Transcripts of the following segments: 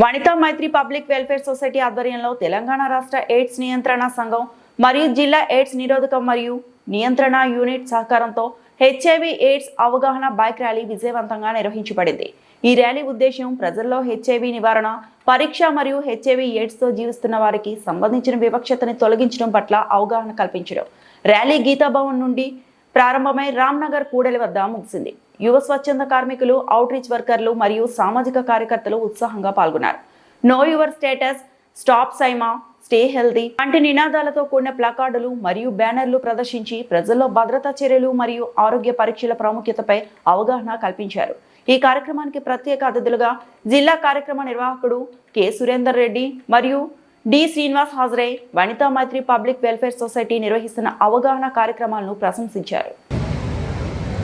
Vanitha Maithri public welfare society ఆధ్వర్యంలో తెలంగాణ రాష్ట్ర AIDS నియంత్రణ సంఘం మరియు జిల్లా ఎయిడ్స్ నిరోధకం మరియు నియంత్రణ యూనిట్ సహకారంతో హెచ్ఐవి ఎయిడ్స్ అవగాహన బైక్ ర్యాలీ విజయవంతంగా నిర్వహించబడింది. ఈ ర్యాలీ ఉద్దేశం ప్రజల్లో హెచ్ఐవి నివారణ పరీక్ష మరియు హెచ్ఐవి ఎయిడ్స్తో జీవిస్తున్న వారికి సంబంధించిన వివక్షతని తొలగించడం పట్ల అవగాహన కల్పించడం. ర్యాలీ గీతాభవన్ నుండి ప్రారంభమై రామ్నగర్ కూడలి వద్ద ముగిసింది. యువ స్వచ్ఛంద కార్మికులు అవుట్ రీచ్ వర్కర్లు మరియు సామాజిక కార్యకర్తలు ఉత్సాహంగా పాల్గొన్నారు. నో యువర్ స్టేటస్ స్టాప్ సైమా స్టే హెల్దీ వంటి నినాదాలతో కూడిన ప్లకార్డులు మరియు బ్యానర్లు ప్రదర్శించి ప్రజల్లో భద్రతా చర్యలు మరియు ఆరోగ్య పరీక్షల ప్రాముఖ్యతపై అవగాహన కల్పించారు. ఈ కార్యక్రమానికి ప్రత్యేక అతిథులుగా జిల్లా కార్యక్రమ నిర్వాహకుడు కె. సురేందర్ రెడ్డి మరియు డి. శ్రీనివాస్ హాజరై Vanitha Maithri public welfare society నిర్వహిస్తున్న అవగాహన కార్యక్రమాలను ప్రశంసించారు.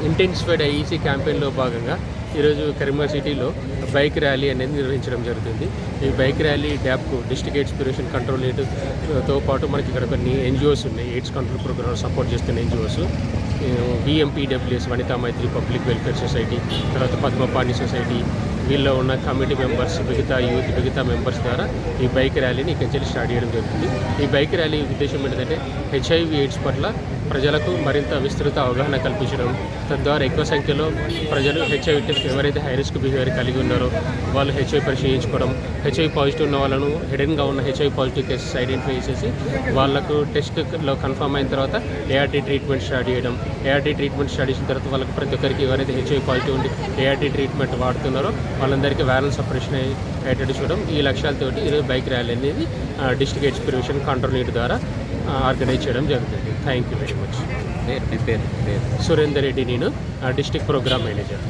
ఇంటెన్సిఫైడ్ ఐఈసీ క్యాంపెయిన్లో భాగంగా ఈరోజు కరీంనగర్ సిటీలో బైక్ ర్యాలీ అనేది నిర్వహించడం జరుగుతుంది. ఈ bike rally డ్యాప్కు district AIDS prevention కంట్రోల్తో పాటు మనకి ఇక్కడ కొన్ని ఎన్జిఓస్ ఉన్నాయి. ఎయిడ్స్ కంట్రోల్ ప్రోగ్రామ్ సపోర్ట్ చేస్తున్న NGOs VMPWS Vanitha Maithri public welfare society తర్వాత పద్మపాణి సొసైటీ వీళ్ళలో ఉన్న కమిటీ మెంబర్స్ మిగతా యూత్ మిగతా మెంబర్స్ ద్వారా ఈ బైక్ ర్యాలీని ఇక్కడి నుంచి స్టార్ట్ చేయడం జరుగుతుంది. ఈ బైక్ ర్యాలీ ఉద్దేశం ఏంటంటే హెచ్ఐవి ఎయిడ్స్ పట్ల ప్రజలకు మరింత విస్తృత అవగాహన కల్పించడం తద్వారా ఎక్కువ సంఖ్యలో ప్రజలు హెచ్ఐవి టెస్ట్ ఎవరైతే హై రిస్క్ బిహేవియర్ కలిగి ఉన్నారో వాళ్ళు హెచ్ఐవి పరీక్ష చేయించుకోవడం హెచ్ఐవి పాజిటివ్ ఉన్న వాళ్ళను హిడెన్గా ఉన్న హెచ్ఐవి పాజిటివ్ కేసెస్ ఐడెంటిఫై చేసేసి వాళ్ళకు టెస్ట్లో కన్ఫర్మ్ అయిన తర్వాత ఏఆర్టీ ట్రీట్మెంట్ స్టార్ట్ చేయడం. ఏఆర్టీ ట్రీట్మెంట్ స్టార్ట్ చేసిన తర్వాత వాళ్ళకి ప్రతి ఒక్కరికి ఎవరైతే హెచ్ఐ పాజిటివ్ ఉండి ఏఆర్టీ ట్రీట్మెంట్ వాడుతున్నారో వాళ్ళందరికీ వైరల్ సపరేషన్ అయ్యేటట్టు చూడడం. ఈ లక్ష్యాలతోటి ఈరోజు బైక్ ర్యాలీ అనేది డిస్ట్రిక్ట్ ఎయిడ్స్ ప్రివెన్షన్ కంట్రోల్ ద్వారా ఆర్గనైజ్ చేయడం జరుగుతుంది. థ్యాంక్ యూ వెరీ మచ్ పేరు సురేందర్ రెడ్డి నేను డిస్ట్రిక్ట్ ప్రోగ్రామ్ మేనేజర్.